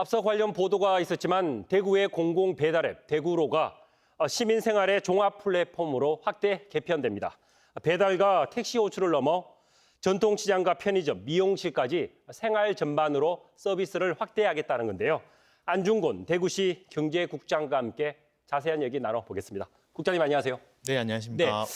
앞서 관련 보도가 있었지만 대구의 공공 배달앱 대구로가 어, 시민 생활의 종합 플랫폼으로 확대 개편됩니다. 배달과 택시 호출을 넘어 전통시장과 편의점, 미용실까지 생활 전반으로 서비스를 확대하겠다는 건데요. 안중곤 대구시 경제국장과 함께 자세한 얘기 나눠보겠습니다. 국장님 안녕하세요. 네, 안녕하십니까.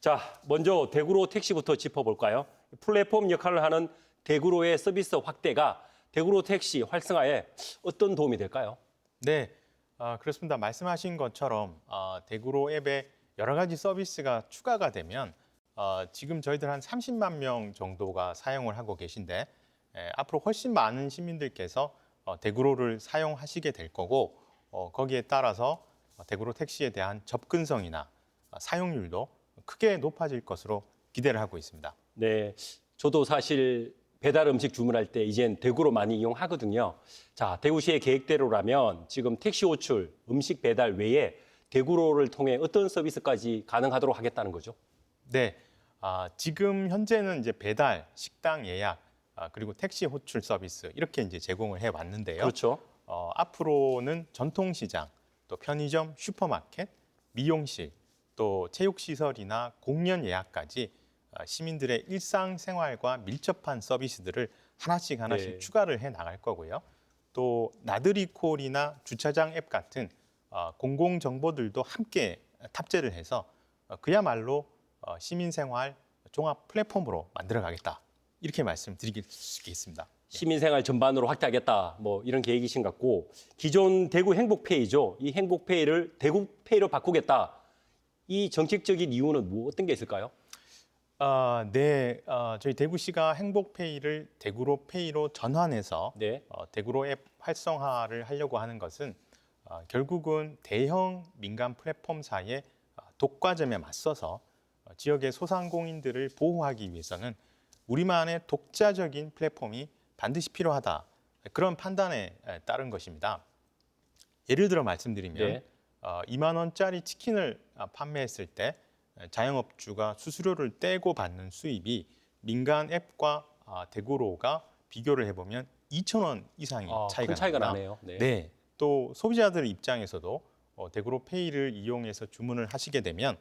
자, 먼저 대구로 택시부터 짚어볼까요? 플랫폼 역할을 하는 대구로의 서비스 확대가 대구로 택시 활성화에 어떤 도움이 될까요? 네, 아, 그렇습니다. 말씀하신 것처럼 아, 대구로 앱에 여러 가지 서비스가 추가가 되면 어, 지금 저희들 한 30만 명 정도가 사용을 하고 계신데 에, 앞으로 훨씬 많은 시민들께서 어, 대구로를 사용하시게 될 거고 어, 거기에 따라서 어, 대구로 택시에 대한 접근성이나 어, 사용률도 크게 높아질 것으로 기대를 하고 있습니다. 네, 저도 사실 배달 음식 주문할 때 이젠 대구로 많이 이용하거든요. 자, 대구시의 계획대로라면 지금 택시 호출, 음식 배달 외에 대구로를 통해 어떤 서비스까지 가능하도록 하겠다는 거죠? 네, 아, 지금 현재는 이제 배달, 식당 예약, 아, 그리고 택시 호출 서비스 이렇게 이제 제공을 해 왔는데요. 그렇죠. 어, 앞으로는 전통시장, 또 편의점, 슈퍼마켓, 미용실, 또 체육시설이나 공연 예약까지 아, 시민들의 일상생활과 밀접한 서비스들을 하나씩 하나씩 네. 추가를 해 나갈 거고요. 또 나들이콜이나 주차장 앱 같은 어, 공공 정보들도 함께 탑재를 해서 어, 그야말로 어, 시민생활 종합 플랫폼으로 만들어가겠다 이렇게 말씀드릴 수 있겠습니다. 시민생활 전반으로 확대하겠다 뭐 이런 계획이신 것 같고 기존 대구 행복페이죠. 이 행복페이를 대구페이로 바꾸겠다. 이 정책적인 이유는 뭐 어떤 게 있을까요? 아, 네, 어, 저희 대구시가 행복페이를 대구로 페이로 전환해서 네. 어, 대구로 앱 활성화를 하려고 하는 것은 어, 결국은 대형 민간 플랫폼사의 어, 독과점에 맞서서 어, 지역의 소상공인들을 보호하기 위해서는 우리만의 독자적인 플랫폼이 반드시 필요하다 그런 판단에 에, 따른 것입니다. 예를 들어 말씀드리면 네. 어, 2만 원짜리 치킨을 아, 판매했을 때 에, 자영업주가 수수료를 떼고 받는 수입이 민간 앱과 아, 대구로가 비교를 해보면 2천 원 이상이 아, 차이가 큰 차이가. 나네요. 네. 네. 또 소비자들 입장에서도 어, 대구로 페이를 이용해서 주문을 하시게 되면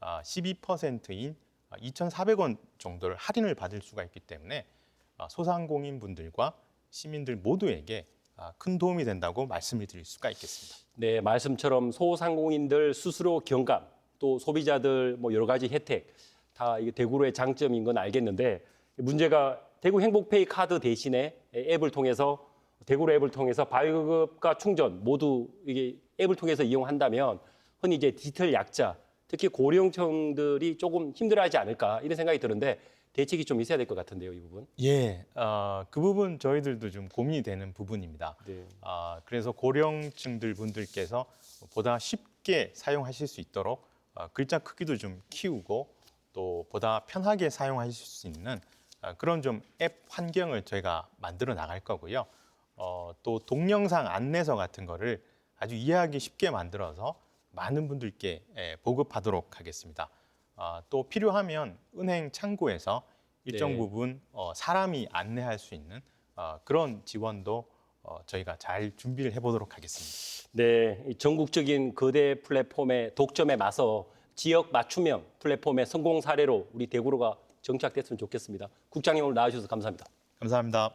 아, 12%인 2,400원 정도를 할인을 받을 수가 있기 때문에 아, 소상공인 분들과 시민들 모두에게 아, 큰 도움이 된다고 말씀을 드릴 수가 있겠습니다. 네, 말씀처럼 소상공인들 수수료 경감, 또 소비자들 뭐 여러 가지 혜택 다 이게 대구로의 장점인 건 알겠는데 문제가 대구 행복페이 카드 대신에 앱을 통해서 대구로 앱을 통해서 발급과 충전 모두 이게 앱을 통해서 이용한다면 흔히 이제 디지털 약자, 특히 고령층들이 조금 힘들어하지 않을까 이런 생각이 드는데 대책이 좀 있어야 될 것 같은데요, 이 부분. 예, 어, 그 부분 저희들도 좀 고민이 되는 부분입니다. 네. 아, 그래서 고령층들 분들께서 보다 쉽게 사용하실 수 있도록 어, 글자 크기도 좀 키우고 또 보다 편하게 사용하실 수 있는 어, 그런 좀 앱 환경을 저희가 만들어 나갈 거고요. 어, 또 동영상 안내서 같은 거를 아주 이해하기 쉽게 만들어서 많은 분들께 예, 보급하도록 하겠습니다. 아, 또 필요하면 은행 창구에서 일정 네. 부분 어, 사람이 안내할 수 있는 어, 그런 지원도 어, 저희가 잘 준비를 해보도록 하겠습니다. 네, 이 전국적인 거대 플랫폼의 독점에 맞서 지역 맞춤형 플랫폼의 성공 사례로 우리 대구로가 정착됐으면 좋겠습니다. 국장님 오늘 나와주셔서 감사합니다. 감사합니다.